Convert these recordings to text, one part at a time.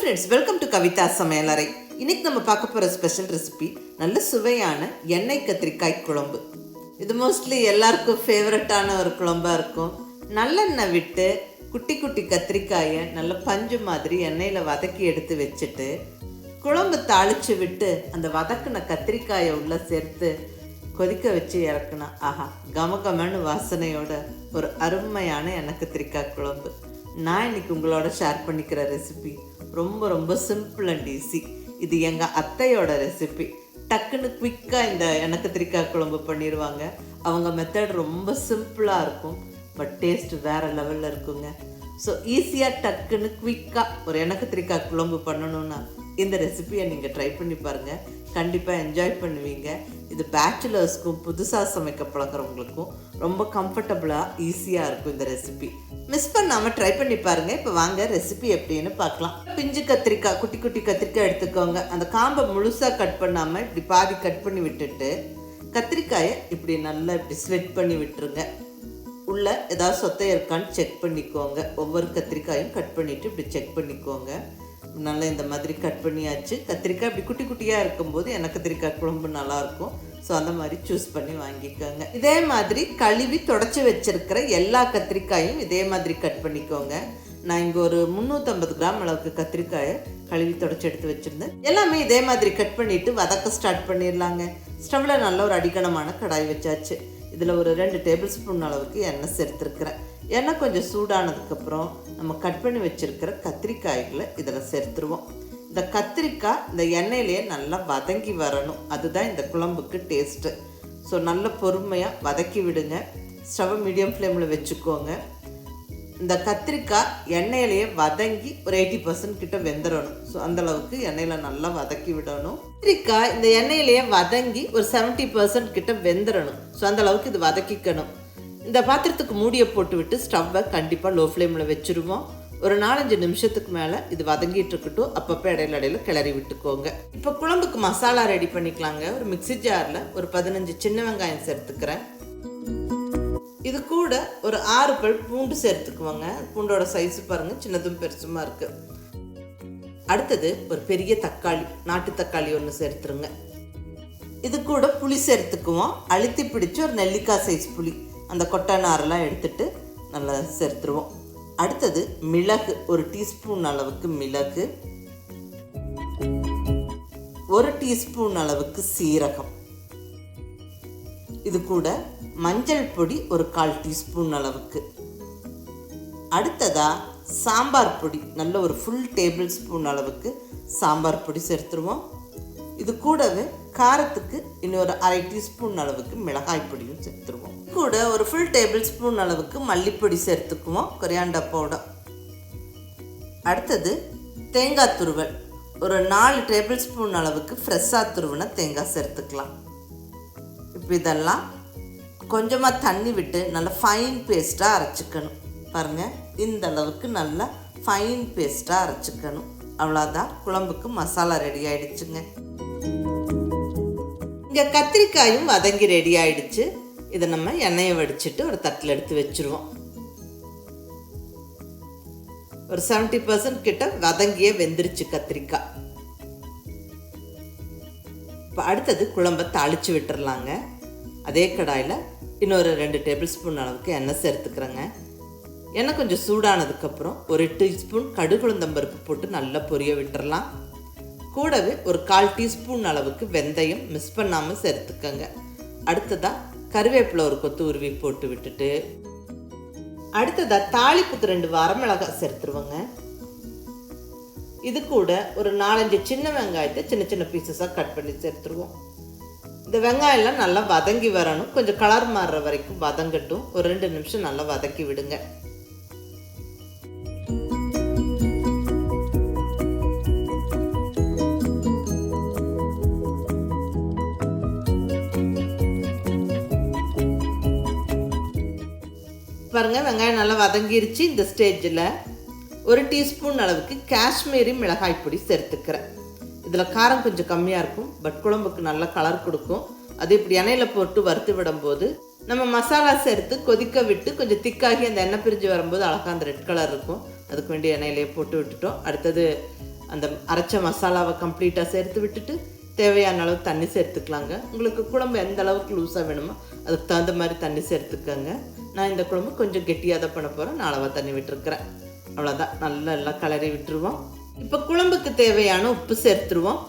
Friends welcome to Kavitha சமையலறை இன்னைக்கு நம்ம பார்க்க போகிற ஸ்பெஷல் ரெசிபி நல்ல சுவையான எண்ணெய் கத்திரிக்காய் குழம்பு. இது மோஸ்ட்லி எல்லாருக்கும் ஃபேவரட்டான ஒரு குழம்பாக இருக்கும். நல்லெண்ணெய் விட்டு குட்டி குட்டி கத்திரிக்காயை நல்ல பஞ்சு மாதிரி எண்ணெயில் வதக்கி எடுத்து வச்சுட்டு குழம்பு தாளித்து விட்டு அந்த வதக்கின கத்திரிக்காயை உள்ளே சேர்த்து கொதிக்க வச்சு இறக்குனா ஆஹா கமகமன்னு வாசனையோட ஒரு அருமையான எண்ணெய் கத்திரிக்காய் குழம்பு. நான் இன்னைக்கு உங்களோட ஷேர் பண்ணிக்கிற ரெசிபி ரொம்ப ரொம்ப சிம்பிள் அண்ட் ஈஸி இது எங்கள் அத்தையோட ரெசிபி டக்குன்னு குவிக்காக இந்த எனக்கு கத்திரிக்காய் குழம்பு பண்ணிடுவாங்க அவங்க மெத்தட் ரொம்ப சிம்பிளாக இருக்கும். பட் டேஸ்ட் வேறு லெவலில் இருக்குங்க. ஸோ ஈஸியாக டக்குன்னு குவிக்காக ஒரு எனக்கு கத்திரிக்காய் குழம்பு பண்ணணும்னா இந்த ரெசிபியை நீங்கள் ட்ரை பண்ணி பாருங்கள் கண்டிப்பாக என்ஜாய் பண்ணுவீங்க. இது பேச்சுலர்ஸ்க்கும் புதுசாக சமைக்க பழகிறவங்களுக்கும் ரொம்ப கம்ஃபர்டபுளாக ஈஸியாக இருக்கும் இந்த ரெசிபி மிஸ் பண்ணாமல் ட்ரை பண்ணி பாருங்கள் இப்போ வாங்க ரெசிபி எப்படின்னு பார்க்கலாம். பிஞ்சு கத்திரிக்காய் குட்டி குட்டி கத்திரிக்காய் எடுத்துக்கோங்க. அந்த காம்பை முழுசாக கட் பண்ணாமல் இப்படி பாதி கட் பண்ணி விட்டுட்டு கத்திரிக்காயை இப்படி நல்லா இப்படி ஸ்வெட் பண்ணி விட்டுருங்க. உள்ள ஏதாவது சொத்தை இருக்கான்னு செக் பண்ணிக்கோங்க. ஒவ்வொரு கத்திரிக்காயும் கட் பண்ணிவிட்டு இப்படி செக் பண்ணிக்கோங்க. நல்லா இந்த மாதிரி கட் பண்ணியாச்சு. கத்திரிக்காய் இப்படி குட்டி குட்டியாக இருக்கும்போது எனக்கு கத்திரிக்காய் குழம்பு நல்லாயிருக்கும். ஸோ அந்த மாதிரி சூஸ் பண்ணி வாங்கிக்கோங்க. இதே மாதிரி கழுவி தொடச்சி வச்சுருக்கிற எல்லா கத்திரிக்காயும் இதே மாதிரி கட் பண்ணிக்கோங்க. நான் இங்கே ஒரு முந்நூற்றம்பது கிராம் அளவுக்கு கத்திரிக்காயை கழுவி தொடச்சி எடுத்து வச்சுருந்தேன். எல்லாமே இதே மாதிரி கட் பண்ணிவிட்டு வதக்க ஸ்டார்ட் பண்ணிடலாங்க. ஸ்டவ்வில் நல்ல ஒரு அடிக்கணமான கடாய் வச்சாச்சு. இதில் ஒரு ரெண்டு டேபிள் ஸ்பூன் அளவுக்கு எண்ணெய் சேர்த்துருக்குறேன். எண்ணெய் கொஞ்சம் சூடானதுக்கப்புறம் நம்ம கட் பண்ணி வச்சுருக்கிற கத்திரிக்காய்களை இதில் சேர்த்துருவோம். இந்த கத்திரிக்காய் இந்த எண்ணெயிலேயே நல்லா வதங்கி வரணும். அதுதான் இந்த குழம்புக்கு டேஸ்ட்டு. ஸோ நல்ல பொறுமையாக வதக்கி விடுங்க. ஸ்டவ் மீடியம் ஃப்ளேமில் வச்சுக்கோங்க. இந்த கத்திரிக்காய் எண்ணெயிலேயே வதங்கி ஒரு எயிட்டி பர்சன்ட் கிட்ட வெந்துடணும் ஸோ அந்தளவுக்கு எண்ணெயில் நல்லா வதக்கி விடணும். கத்திரிக்காய் இந்த எண்ணெயிலேயே வதங்கி ஒரு செவன்ட்டி பர்சன்ட் கிட்ட வெந்துடணும் ஸோ அந்தளவுக்கு இது வதக்கிக்கணும். இந்த பாத்திரத்துக்கு மூடியை போட்டு விட்டு ஸ்டவ்வை கண்டிப்பாக லோ ஃப்ளேமில் வச்சுருவோம். ஒரு நாலஞ்சு நிமிஷத்துக்கு மேலே இது வதங்கிட்டு இருக்கட்டும். அப்பப்போ இடையில இடையில கிளறி விட்டுக்கோங்க. இப்போ குழம்புக்கு மசாலா ரெடி பண்ணிக்கலாங்க. ஒரு மிக்சி ஜாரில் ஒரு பதினஞ்சு சின்ன வெங்காயம் சேர்த்துக்கிறேன். இது கூட ஒரு ஆறு பல் பூண்டு சேர்த்துக்குவாங்க. பூண்டோட சைஸ் பாருங்கள் சின்னதும் பெருசுமா இருக்குது அடுத்தது ஒரு பெரிய தக்காளி நாட்டு தக்காளி ஒன்று சேர்த்துருங்க. இது கூட புளி சேர்த்துக்குவோம். அழுத்தி பிடிச்சி ஒரு நெல்லிக்காய் சைஸ் புளி. அந்த கொட்டை நாரெல்லாம் எடுத்துட்டு நல்லா சேர்த்துருவோம். அடுத்தது மிளகு ஒரு டீஸ்பூன் அளவுக்கு மிளகு. ஒரு டீஸ்பூன் அளவுக்கு சீரகம். இது கூட மஞ்சள் பொடி ஒரு கால் டீஸ்பூன் அளவுக்கு. அடுத்ததா சாம்பார் பொடி நல்ல ஒரு ஃபுல் டேபிள் ஸ்பூன் அளவுக்கு சாம்பார் பொடி சேர்த்துருவோம். இது கூடவே காரத்துக்கு இன்னொரு அரை டீஸ்பூன் அளவுக்கு மிளகாய் பொடியும் சேர்த்துருவோம். கூட ஒரு ஃபுல் டேபிள் ஸ்பூன் அளவுக்கு மல்லிப்பொடி சேர்த்துக்குவோம் கொரியாண்டா பவுடர் அடுத்தது தேங்காய் துருவல். ஒரு நாலு டேபிள் ஸ்பூன் அளவுக்கு ஃப்ரெஷ்ஷாக துருவின தேங்காய் சேர்த்துக்கலாம். இப்போ இதெல்லாம் கொஞ்சமாக தண்ணி விட்டு நல்லா ஃபைன் பேஸ்ட்டாக அரைச்சிக்கணும். பாருங்கள் இந்த அளவுக்கு நல்லா ஃபைன் பேஸ்ட்டாக அரைச்சிக்கணும். அவ்வளோதான் குழம்புக்கு மசாலா ரெடி ஆயிடுச்சுங்க. இங்கே கத்திரிக்காயும் வதங்கி ரெடி ஆயிடுச்சு. இதை நம்ம எண்ணெயை வடிச்சிட்டு ஒரு தட்டில் எடுத்து வச்சுருவோம். ஒரு செவன்ட்டி பர்சன்ட் கிட்ட வதங்கியே வெந்துருச்சு கத்திரிக்காய். இப்போ அடுத்தது குழம்ப தாளித்து விட்டுறலாங்க. அதே கடாயில் இன்னொரு ரெண்டு டேபிள் ஸ்பூன் அளவுக்கு எண்ணெய் சேர்த்துக்கிறேங்க. எண்ணெய் கொஞ்சம் சூடானதுக்கப்புறம் ஒரு டீஸ்பூன் கடுகுளுந்தம்பருப்பு போட்டு நல்லா பொரிய விட்டுறலாம். கூடவே ஒரு கால் டீஸ்பூன் அளவுக்கு வெந்தயம் மிஸ் பண்ணாமல் சேர்த்துக்கங்க. அடுத்ததாக கருவேப்பிலை ஒரு கொத்து உருவி போட்டு விட்டுட்டு அடுத்ததாக தாளிப்புக்கு ரெண்டு வரமிளகாய் சேர்த்துருவோங்க. இது கூட ஒரு நாலஞ்சு சின்ன வெங்காயத்தை சின்ன சின்ன பீசஸாக கட் பண்ணி சேர்த்துருவோம். இந்த வெங்காயம்லாம் நல்லா வதங்கி வரணும். கொஞ்சம் கலர் மாறுற வரைக்கும் வதங்கட்டும். ஒரு ரெண்டு நிமிஷம் நல்லா வதக்கி விடுங்க. பாருங்கள் வெங்காயம் நல்லா வதங்கிருச்சு இந்த ஸ்டேஜில் ஒரு டீஸ்பூன் அளவுக்கு காஷ்மீரி மிளகாய் பொடி சேர்த்துக்கிறேன். இதில் காரம் கொஞ்சம் கம்மியாக இருக்கும் பட் குழம்புக்கு நல்ல கலர் கொடுக்கும். அது இப்படி எண்ணெயில் போட்டு வறுத்து விடும்போது நம்ம மசாலா சேர்த்து கொதிக்க விட்டு கொஞ்சம் திக்காகி அந்த எண்ணெய் பிரிஞ்சு வரும்போது அழகாக அந்த ரெட் கலர் இருக்கும். அதுக்கு வேண்டிய எண்ணெயிலேயே போட்டு விட்டுட்டோம். அடுத்தது அந்த அரைச்ச மசாலாவை கம்ப்ளீட்டாக சேர்த்து விட்டுட்டு தேவையான அளவு தண்ணி சேர்த்துக்கலாங்க. உங்களுக்கு குழம்பு எந்த அளவுக்கு லூஸாக வேணுமோ அதுக்கு தகுந்த மாதிரி தண்ணி சேர்த்துக்கோங்க. நான் இந்த குழம்பு கொஞ்சம் கெட்டியாக தான் பண்ண போகிறேன் நான் அளவாக தண்ணி விட்டுருக்குறேன். அவ்வளோதான் நல்லா எல்லாம் கலரி விட்டுருவோம். இப்போ குழம்புக்கு தேவையான உப்பு சேர்த்துருவோம்.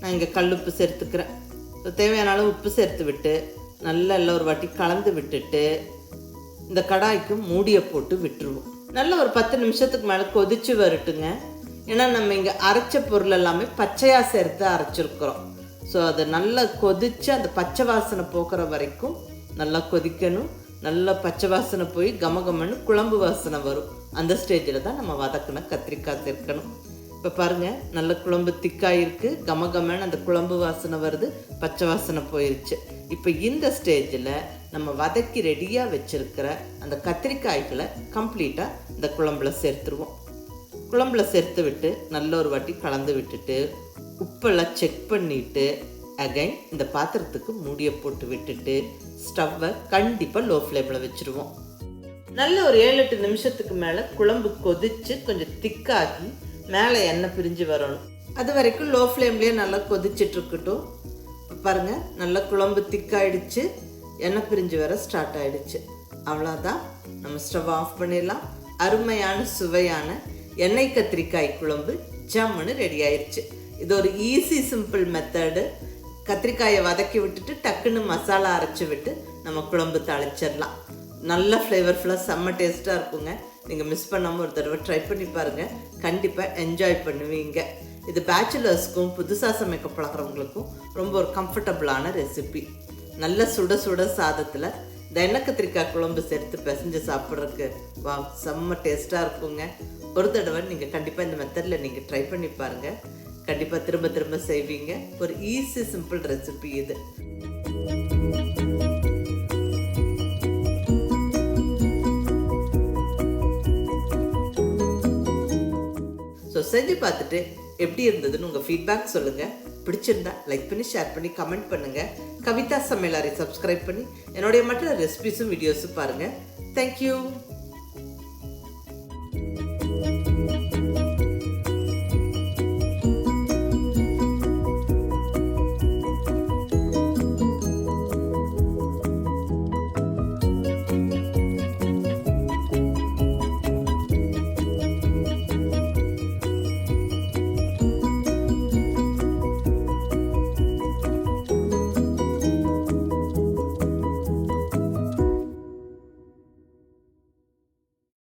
நான் இங்கே கல் உப்பு சேர்த்துக்கிறேன். இப்போ தேவையான அளவு உப்பு சேர்த்து விட்டு நல்லா எல்லாம் ஒரு வாட்டி கலந்து விட்டுட்டு இந்த கடாய்க்கு மூடியை போட்டு விட்டுருவோம். நல்ல ஒரு பத்து நிமிஷத்துக்கு மேலே கொதிச்சு வரட்டுங்க. ஏன்னா நம்ம இங்கே அரைச்ச பொருள் எல்லாமே பச்சையாக சேர்த்து அரைச்சிருக்கிறோம். ஸோ அதை நல்லா கொதித்து அந்த பச்சை வாசனை போக்குற வரைக்கும் நல்லா கொதிக்கணும். நல்லா பச்சை வாசனை போய் கமகமன்னு குழம்பு வாசனை வரும். அந்த ஸ்டேஜில் தான் நம்ம வதக்கின கத்திரிக்காய் சேர்க்கணும். இப்போ பாருங்கள் நல்ல குழம்பு திக்காயிருக்கு கமகமன்னு அந்த குழம்பு வாசனை வருது பச்சை வாசனை போயிருச்சு. இப்போ இந்த ஸ்டேஜில் நம்ம வதக்கி ரெடியாக வச்சுருக்கிற அந்த கத்திரிக்காய்களை கம்ப்ளீட்டாக இந்த குழம்புல சேர்த்துருவோம். குழம்புல சேர்த்து விட்டு நல்ல ஒரு வாட்டி கலந்து விட்டுட்டு உப்பெல்லாம் செக் பண்ணிவிட்டு அகைன் இந்த பாத்திரத்துக்கு மூடியை போட்டு விட்டுட்டு ஸ்டவ்வை கண்டிப்பாக லோ ஃப்ளேமில் வச்சுருவோம். நல்ல ஒரு ஏழு எட்டு நிமிஷத்துக்கு மேலே குழம்பு கொதித்து கொஞ்சம் திக்காகி மேலே எண்ணெய் பிரிஞ்சு வரணும். அது வரைக்கும் லோ ஃப்ளேம்லேயே நல்லா கொதிச்சிட்டு இருக்கட்டும். பாருங்கள் நல்லா குழம்பு திக்காயிடுச்சு. எண்ணெய் பிரிஞ்சு வர ஸ்டார்ட் ஆகிடுச்சு அவ்வளோதான் நம்ம ஸ்டவ் ஆஃப் பண்ணிடலாம். அருமையான சுவையான எண்ணெய் கத்திரிக்காய் குழம்பு ஜம்முன்னு ரெடி ஆயிடுச்சு இது ஒரு ஈஸி சிம்பிள் மெத்தடு கத்திரிக்காயை வதக்கி விட்டுட்டு டக்குன்னு மசாலா அரைச்சி விட்டு நம்ம குழம்பு தாளிச்சிடலாம். நல்ல ஃப்ளேவர்ஃபுல்லாக செம்ம டேஸ்ட்டாக இருக்குங்க. நீங்கள் மிஸ் பண்ணாமல் ஒரு தடவை ட்ரை பண்ணி பாருங்கள் கண்டிப்பாக என்ஜாய் பண்ணுவீங்க. இது பேச்சுலர்ஸ்க்கும் புதுசாக சமைக்க பழகிறவங்களுக்கும் ரொம்ப ஒரு கம்ஃபர்டபுளான ரெசிபி நல்ல சுட சுட சாதத்தில் இந்த எண்ணெய் கத்திரிக்காய் குழம்பு சேர்த்து பிசைஞ்சு சாப்பிட்றதுக்கு வா செம்ம டேஸ்ட்டாக இருக்குங்க. ஒரு தடவை நீங்கள் கண்டிப்பாக இந்த மெத்தடில் நீங்கள் ட்ரை பண்ணி பாருங்கள் கண்டிப்பாக திரும்ப திரும்ப செய்வீங்க. ஒரு ஈஸி சிம்பிள் ரெசிபி இது. ஸோ செஞ்சு பார்த்துட்டு எப்படி இருந்ததுன்னு உங்கள் ஃபீட்பேக் சொல்லுங்கள் பிடிச்சிருந்தா லைக் பண்ணி ஷேர் பண்ணி கமெண்ட் பண்ணுங்கள் கவிதா சமையலாரை சப்ஸ்கிரைப் பண்ணி என்னுடைய மற்ற ரெசிபிஸும் வீடியோஸும் பாருங்கள் தேங்க்யூ